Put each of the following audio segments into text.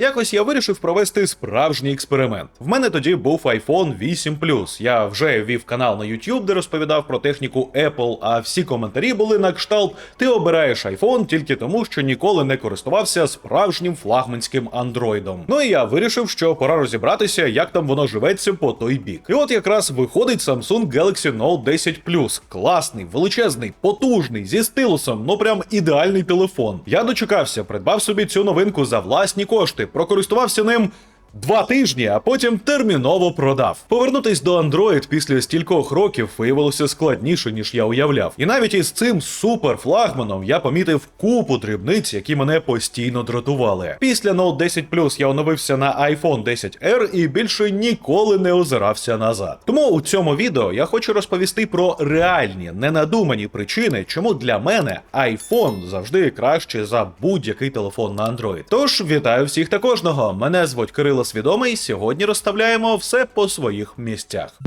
Якось я вирішив провести справжній експеримент. В мене тоді був iPhone 8 Я вже вів канал на YouTube, де розповідав про техніку Apple, а всі коментарі були на кшталт: ти обираєш iPhone тільки тому, що ніколи не користувався справжнім флагманським андроїдом. Ну і я вирішив, що пора розібратися, як там воно живеться по той бік. І от якраз виходить Samsung Galaxy Note 10 Класний, величезний, потужний, зі стилусом, ну прям ідеальний телефон. Я дочекався, придбав собі цю новинку за власні кошти, прокористувався ним. Два тижні, а потім терміново продав. Повернутись до Android після стількох років виявилося складніше, ніж я уявляв. І навіть із цим суперфлагманом я помітив купу дрібниць, які мене постійно дратували. Після Note 10 Plus я оновився на iPhone 10R і більше ніколи не озирався назад. Тому у цьому відео я хочу розповісти про реальні, ненадумані причини, чому для мене iPhone завжди краще за будь-який телефон на Android. Тож вітаю всіх та кожного. Мене звуть Свідомий. Сьогодні розставляємо все по своїх місцях.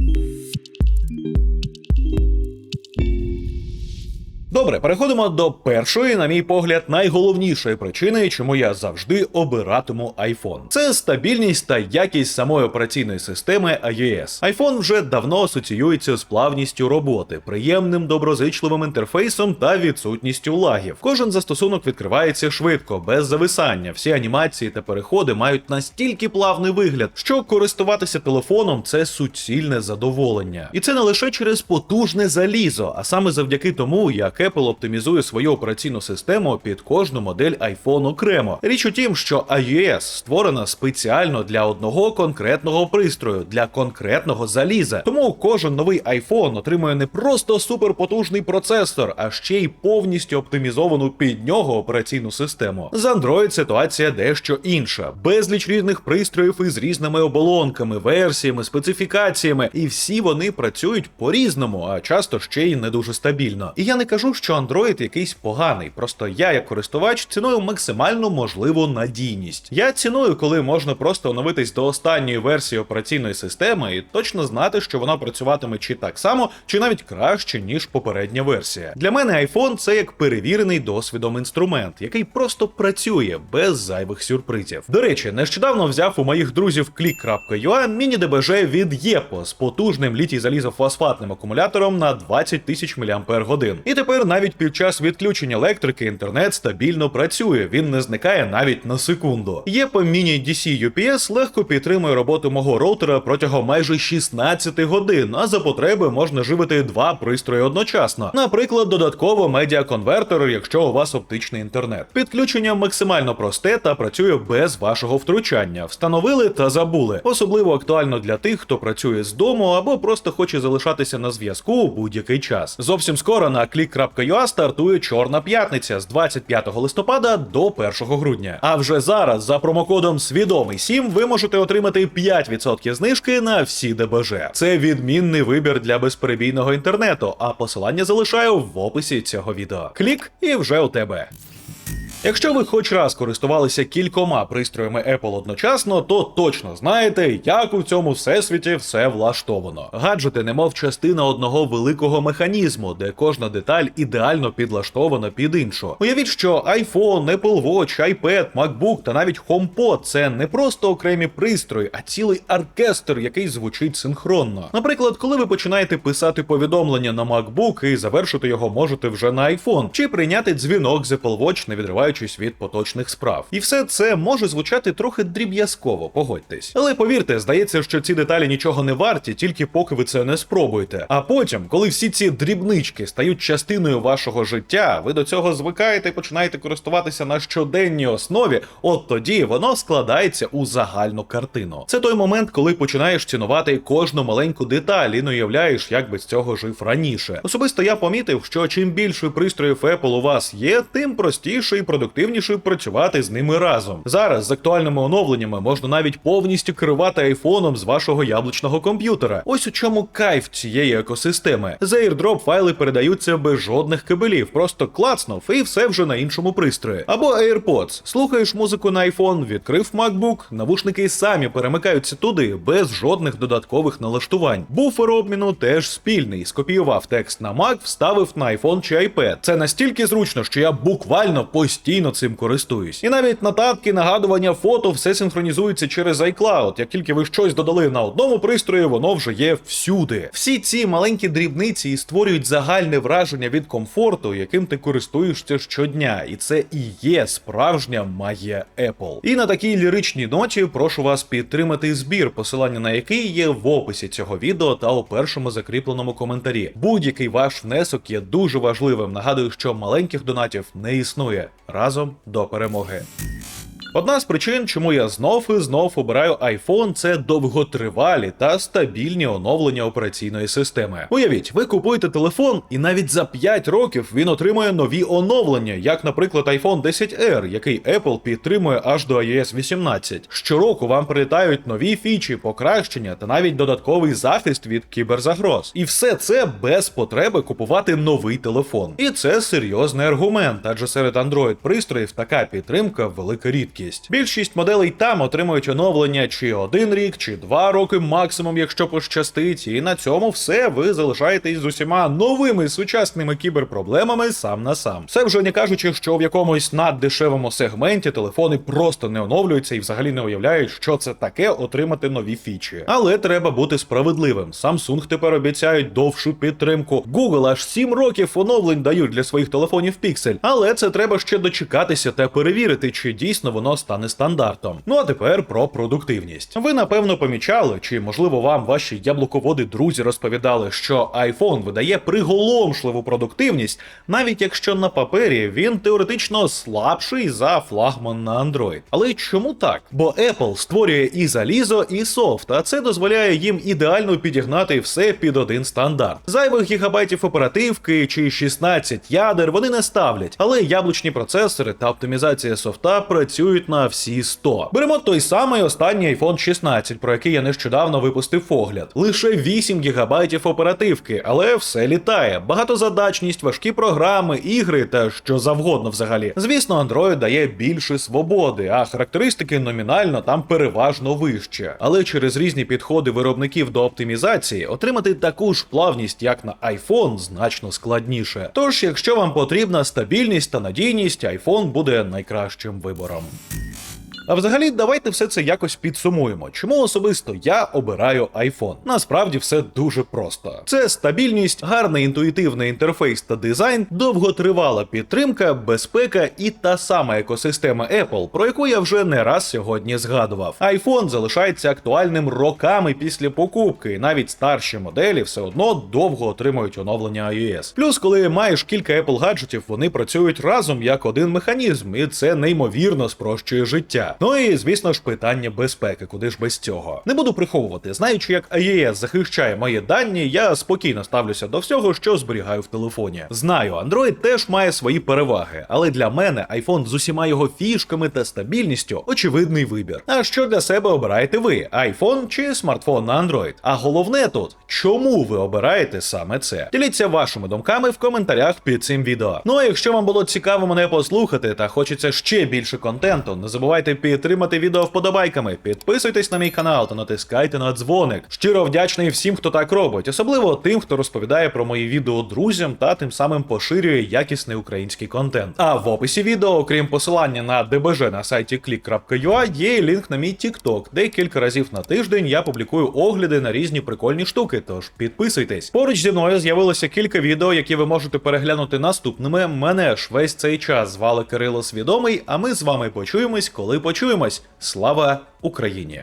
Добре, переходимо до першої, на мій погляд, найголовнішої причини, чому я завжди обиратиму iPhone. Це стабільність та якість самої операційної системи iOS. iPhone вже давно асоціюється з плавністю роботи, приємним доброзичливим інтерфейсом та відсутністю лагів. Кожен застосунок відкривається швидко, без зависання. Всі анімації та переходи мають настільки плавний вигляд, що користуватися телефоном це суцільне задоволення. І це не лише через потужне залізо, а саме завдяки тому, як Apple оптимізує свою операційну систему під кожну модель iPhone окремо. Річ у тім, що iOS створена спеціально для одного конкретного пристрою, для конкретного заліза. Тому кожен новий iPhone отримує не просто суперпотужний процесор, а ще й повністю оптимізовану під нього операційну систему. З Android ситуація дещо інша. Безліч різних пристроїв із різними оболонками, версіями, специфікаціями, і всі вони працюють по-різному, а часто ще й не дуже стабільно. І я не кажу, що Android якийсь поганий. Просто я, як користувач, ціную максимальну можливу надійність. Я ціную, коли можна просто оновитись до останньої версії операційної системи і точно знати, що вона працюватиме чи так само, чи навіть краще, ніж попередня версія. Для мене iPhone це як перевірений досвідом інструмент, який просто працює без зайвих сюрпризів. До речі, нещодавно взяв у моїх друзів click.ua міні-ДБЖ від ЄПО з потужним літій залізофосфатним акумулятором на 20 тисяч мАч. І тепер навіть під час відключення електрики інтернет стабільно працює, він не зникає навіть на секунду. ЄПО Mini DC UPS легко підтримує роботу мого роутера протягом майже 16 годин, а за потреби можна живити два пристрої одночасно. Наприклад, додатково медіаконвертер, якщо у вас оптичний інтернет. Підключення максимально просте та працює без вашого втручання. Встановили та забули. Особливо актуально для тих, хто працює з дому або просто хоче залишатися на зв'язку у будь-який час. Зовсім скоро на click.ua стартує Чорна п'ятниця з 25 листопада до 1 грудня. А вже зараз за промокодом Свідомий 7 ви можете отримати 5% знижки на всі ДБЖ. Це відмінний вибір для безперебійного інтернету. А посилання залишаю в описі цього відео. Клік і вже у тебе. Якщо ви хоч раз користувалися кількома пристроями Apple одночасно, то точно знаєте, як у цьому всесвіті все влаштовано. Гаджети, немов частина одного великого механізму, де кожна деталь ідеально підлаштована під іншу. Уявіть, що iPhone, Apple Watch, iPad, MacBook та навіть HomePod – це не просто окремі пристрої, а цілий оркестр, який звучить синхронно. Наприклад, коли ви починаєте писати повідомлення на MacBook і завершити його можете вже на iPhone, чи прийняти дзвінок з Apple Watch, не відриваючись від поточних справ. І все це може звучати трохи дріб'язково, погодьтесь. Але повірте, здається, що ці деталі нічого не варті, тільки поки ви це не спробуєте. А потім, коли всі ці дрібнички стають частиною вашого життя, ви до цього звикаєте і починаєте користуватися на щоденній основі, от тоді воно складається у загальну картину. Це той момент, коли починаєш цінувати кожну маленьку деталь і не уявляєш, як без цього жив раніше. Особисто я помітив, що чим більше пристроїв Apple у вас є, тим простіше і продуктивніше працювати з ними разом. Зараз з актуальними оновленнями можна навіть повністю керувати айфоном з вашого яблучного комп'ютера. Ось у чому кайф цієї екосистеми. За AirDrop файли передаються без жодних кабелів, просто клацнув і все вже на іншому пристрої. Або AirPods. Слухаєш музику на iPhone, відкрив MacBook, навушники самі перемикаються туди без жодних додаткових налаштувань. Буфер обміну теж спільний. Скопіював текст на Mac, вставив на iPhone чи iPad. Це настільки зручно, що я буквально постійно постійно цим користуюсь. І навіть нотатки, нагадування, фото все синхронізується через iCloud. Як тільки ви щось додали на одному пристрої, воно вже є всюди. Всі ці маленькі дрібниці і створюють загальне враження від комфорту, яким ти користуєшся щодня, і це і є справжня магія Apple. І на такій ліричній ноті прошу вас підтримати збір, посилання на який є в описі цього відео та у першому закріпленому коментарі. Будь-який ваш внесок є дуже важливим. Нагадую, що маленьких донатів не існує. Разом до перемоги. Одна з причин, чому я знов і знов обираю iPhone, це довготривалі та стабільні оновлення операційної системи. Уявіть, ви купуєте телефон, і навіть за 5 років він отримує нові оновлення, як, наприклад, iPhone 10R, який Apple підтримує аж до iOS 18. Щороку вам прилітають нові фічі, покращення та навіть додатковий захист від кіберзагроз. І все це без потреби купувати новий телефон. І це серйозний аргумент, адже серед Android пристроїв така підтримка велика рідкість. Більшість моделей там отримують оновлення чи один рік, чи два роки максимум, якщо пощастить. І на цьому все ви залишаєтесь з усіма новими сучасними кіберпроблемами сам на сам. Це вже не кажучи, що в якомусь наддешевому сегменті телефони просто не оновлюються і взагалі не уявляють, що це таке отримати нові фічі. Але треба бути справедливим. Samsung тепер обіцяють довшу підтримку. Google аж 7 років оновлень дають для своїх телефонів Pixel. Але це треба ще дочекатися та перевірити, чи дійсно воно стане стандартом. Ну а тепер про продуктивність. Ви напевно помічали, чи можливо вам ваші яблуководи друзі розповідали, що iPhone видає приголомшливу продуктивність, навіть якщо на папері він теоретично слабший за флагман на Android. Але чому так? Бо Apple створює і залізо, і софт, а це дозволяє їм ідеально підігнати все під один стандарт. Зайвих гігабайтів оперативки чи 16 ядер вони не ставлять, але яблучні процесори та оптимізація софта працюють на всі 100. Беремо той самий останній iPhone 16, про який я нещодавно випустив огляд. Лише 8 гігабайтів оперативки, але все літає. Багатозадачність, важкі програми, ігри та що завгодно взагалі. Звісно, Android дає більше свободи, а характеристики номінально там переважно вище. Але через різні підходи виробників до оптимізації отримати таку ж плавність, як на iPhone, значно складніше. Тож, якщо вам потрібна стабільність та надійність, iPhone буде найкращим вибором. А взагалі, давайте все це якось підсумуємо. Чому особисто я обираю iPhone? Насправді все дуже просто: це стабільність, гарний інтуїтивний інтерфейс та дизайн, довготривала підтримка, безпека і та сама екосистема Apple, про яку я вже не раз сьогодні згадував. iPhone залишається актуальним роками після покупки, і навіть старші моделі все одно довго отримують оновлення iOS. Плюс, коли маєш кілька Apple гаджетів, вони працюють разом як один механізм, і це неймовірно спрощує життя. Ну і звісно ж питання безпеки, куди ж без цього. Не буду приховувати, знаючи, як iOS захищає мої дані, я спокійно ставлюся до всього, що зберігаю в телефоні. Знаю, Android теж має свої переваги, але для мене iPhone з усіма його фішками та стабільністю очевидний вибір. А що для себе обираєте ви? iPhone чи смартфон на Android? А головне тут, чому ви обираєте саме це? Діліться вашими думками в коментарях під цим відео. Ну а якщо вам було цікаво мене послухати та хочеться ще більше контенту, не забувайте підтримати відео вподобайками, підписуйтесь на мій канал та натискайте на дзвоник. Щиро вдячний всім, хто так робить, особливо тим, хто розповідає про мої відео друзям та тим самим поширює якісний український контент. А в описі відео, окрім посилання на ДБЖ на сайті click.ua, є лінк на мій TikTok, де кілька разів на тиждень я публікую огляди на різні прикольні штуки. Тож підписуйтесь. Поруч зі мною з'явилося кілька відео, які ви можете переглянути наступними. Мене ж весь цей час звали Кирило Свідомий, а ми з вами почуємось, коли почуємось. Слава Україні!